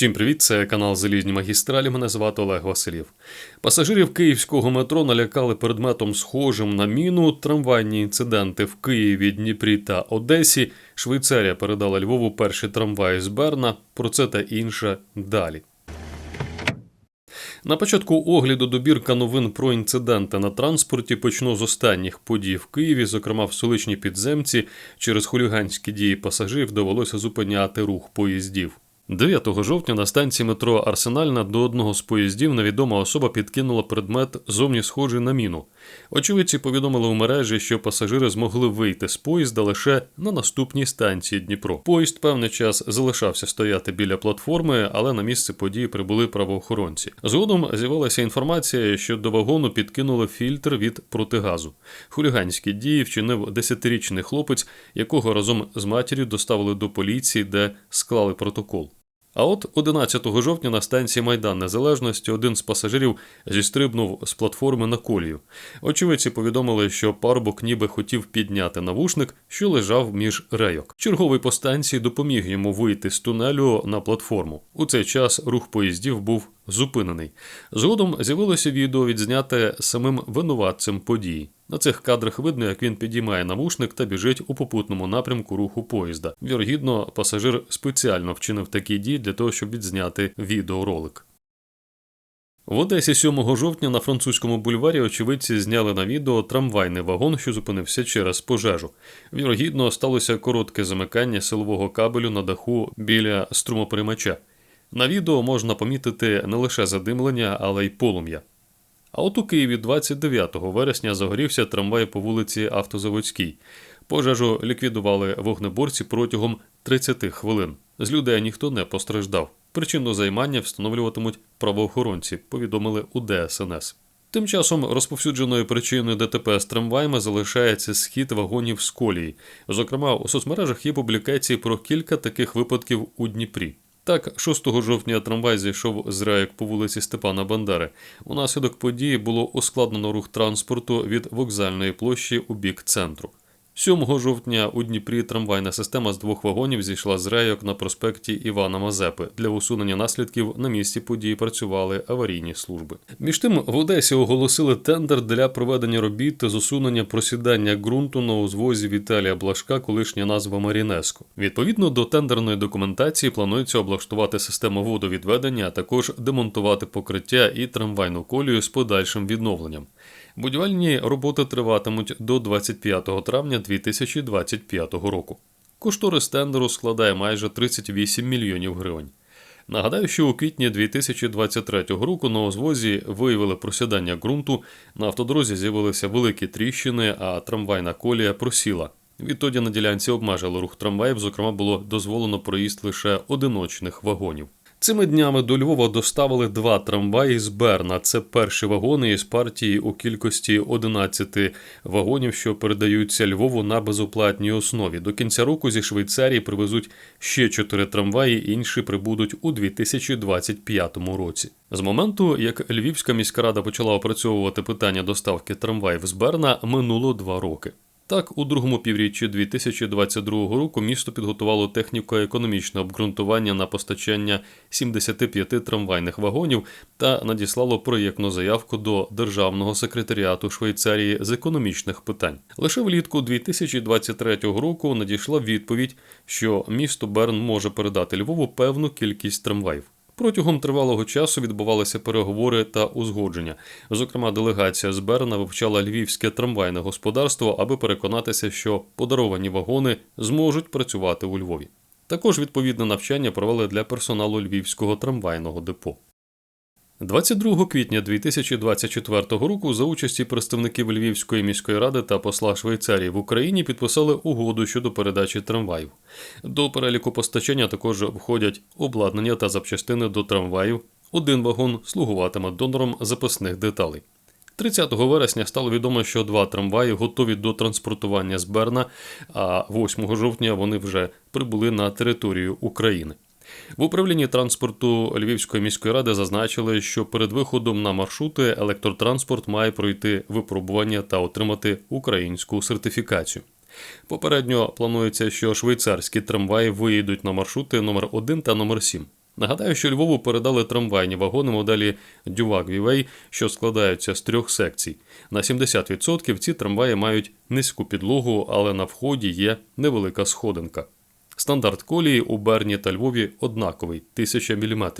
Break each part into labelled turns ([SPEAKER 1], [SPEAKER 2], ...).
[SPEAKER 1] Всім привіт, це канал Залізні Магістралі. Мене звати Олег Василів. Пасажирів київського метро налякали предметом схожим на міну. Трамвайні інциденти в Києві, Дніпрі та Одесі. Швейцарія передала Львову перші трамваї з Берна. Про це та інше далі. На початку огляду добірка новин про інциденти на транспорті почну з останніх подій в Києві, зокрема в столичній підземці. Через хуліганські дії пасажирів довелося зупиняти рух поїздів. 9 жовтня на станції метро Арсенальна до одного з поїздів невідома особа підкинула предмет зовні схожий на міну. Очевидці повідомили у мережі, що пасажири змогли вийти з поїзда лише на наступній станції Дніпро. Поїзд певний час залишався стояти біля платформи, але на місце події прибули правоохоронці. Згодом з'явилася інформація, що до вагону підкинули фільтр від протигазу. Хуліганські дії вчинив 10-річний хлопець, якого разом з матір'ю доставили до поліції, де склали протокол. А от 11 жовтня на станції Майдан Незалежності один з пасажирів зістрибнув з платформи на колію. Очевидці повідомили, що парубок ніби хотів підняти навушник, що лежав між рейок. Черговий по станції допоміг йому вийти з тунелю на платформу. У цей час рух поїздів був зупинений. Згодом з'явилося відео відзняте самим винуватцем події. На цих кадрах видно, як він підіймає навушник та біжить у попутному напрямку руху поїзда. Вірогідно, пасажир спеціально вчинив такі дії для того, щоб відзняти відеоролик. В Одесі 7 жовтня на французькому бульварі очевидці зняли на відео трамвайний вагон, що зупинився через пожежу. Вірогідно, сталося коротке замикання силового кабелю на даху біля струмоприймача. На відео можна помітити не лише задимлення, але й полум'я. А от у Києві 29 вересня загорівся трамвай по вулиці Автозаводській. Пожежу ліквідували вогнеборці протягом 30 хвилин. З людей ніхто не постраждав. Причину займання встановлюватимуть правоохоронці, повідомили у ДСНС. Тим часом розповсюдженою причиною ДТП з трамваями залишається схід вагонів з колії. Зокрема, у соцмережах є публікації про кілька таких випадків у Дніпрі. Так, 6 жовтня трамвай зійшов з райок по вулиці Степана Бандери. Унаслідок події було ускладнено рух транспорту від вокзальної площі у бік центру. 7 жовтня у Дніпрі трамвайна система з двох вагонів зійшла з рейок на проспекті Івана Мазепи. Для усунення наслідків на місці події працювали аварійні служби. Між тим в Одесі оголосили тендер для проведення робіт з усунення просідання ґрунту на узвозі Віталія Блашка, колишня назва Марінеско. Відповідно до тендерної документації планується облаштувати систему водовідведення, а також демонтувати покриття і трамвайну колію з подальшим відновленням. Будівельні роботи триватимуть до 25 травня 2025 року. Кошторис тендеру складає майже 38 мільйонів гривень. Нагадаю, що у квітні 2023 року на узвозі виявили просідання ґрунту, на автодорозі з'явилися великі тріщини, а трамвайна колія просіла. Відтоді на ділянці обмежили рух трамваїв, зокрема, було дозволено проїзд лише одиночних вагонів. Цими днями до Львова доставили два трамваї з Берна. Це перші вагони із партії у кількості 11 вагонів, що передаються Львову на безоплатній основі. До кінця року зі Швейцарії привезуть ще чотири трамваї, інші прибудуть у 2025 році. З моменту, як Львівська міська рада почала опрацьовувати питання доставки трамваїв з Берна, минуло два роки. Так, у другому півріччі 2022 року місто підготувало техніко-економічне обґрунтування на постачання 75 трамвайних вагонів та надіслало проєктну заявку до Державного секретаріату Швейцарії з економічних питань. Лише влітку 2023 року надійшла відповідь, що місто Берн може передати Львову певну кількість трамваїв. Протягом тривалого часу відбувалися переговори та узгодження. Зокрема, делегація з Берна вивчала львівське трамвайне господарство, аби переконатися, що подаровані вагони зможуть працювати у Львові. Також відповідне навчання провели для персоналу львівського трамвайного депо. 22 квітня 2024 року за участі представників Львівської міської ради та посла Швейцарії в Україні підписали угоду щодо передачі трамваїв. До переліку постачання також входять обладнання та запчастини до трамваїв. Один вагон слугуватиме донором запасних деталей. 30 вересня стало відомо, що два трамваї готові до транспортування з Берна, а 8 жовтня вони вже прибули на територію України. В управлінні транспорту Львівської міської ради зазначили, що перед виходом на маршрути електротранспорт має пройти випробування та отримати українську сертифікацію. Попередньо планується, що швейцарські трамваї виїдуть на маршрути номер 1 та номер 7 Нагадаю, що Львову передали трамвайні вагони моделі Дювак Вівей, що складаються з трьох секцій. На 70% ці трамваї мають низьку підлогу, але на вході є невелика сходинка. Стандарт колії у Берні та Львові однаковий 1000 мм.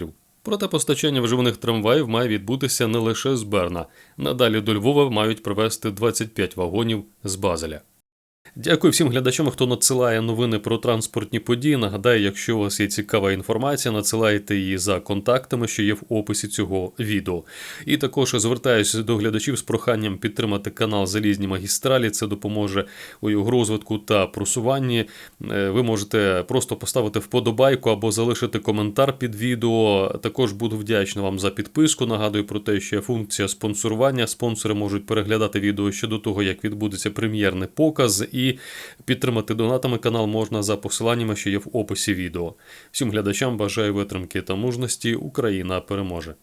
[SPEAKER 1] Проте постачання вживаних трамваїв має відбутися не лише з Берна. Надалі до Львова мають привезти 25 вагонів з Базеля. Дякую всім глядачам, хто надсилає новини про транспортні події. Нагадаю, якщо у вас є цікава інформація, надсилайте її за контактами, що є в описі цього відео. І також звертаюся до глядачів з проханням підтримати канал Залізні магістралі. Це допоможе у його розвитку та просуванні. Е, Ви можете просто поставити вподобайку або залишити коментар під відео. Також буду вдячний вам за підписку. Нагадую про те, що є функція спонсорування. Спонсори можуть переглядати відео ще до того, як відбудеться прем'єрний показ, і підтримати донатами канал можна за посиланнями, що є в описі відео. Всім глядачам бажаю витримки та мужності. Україна переможе!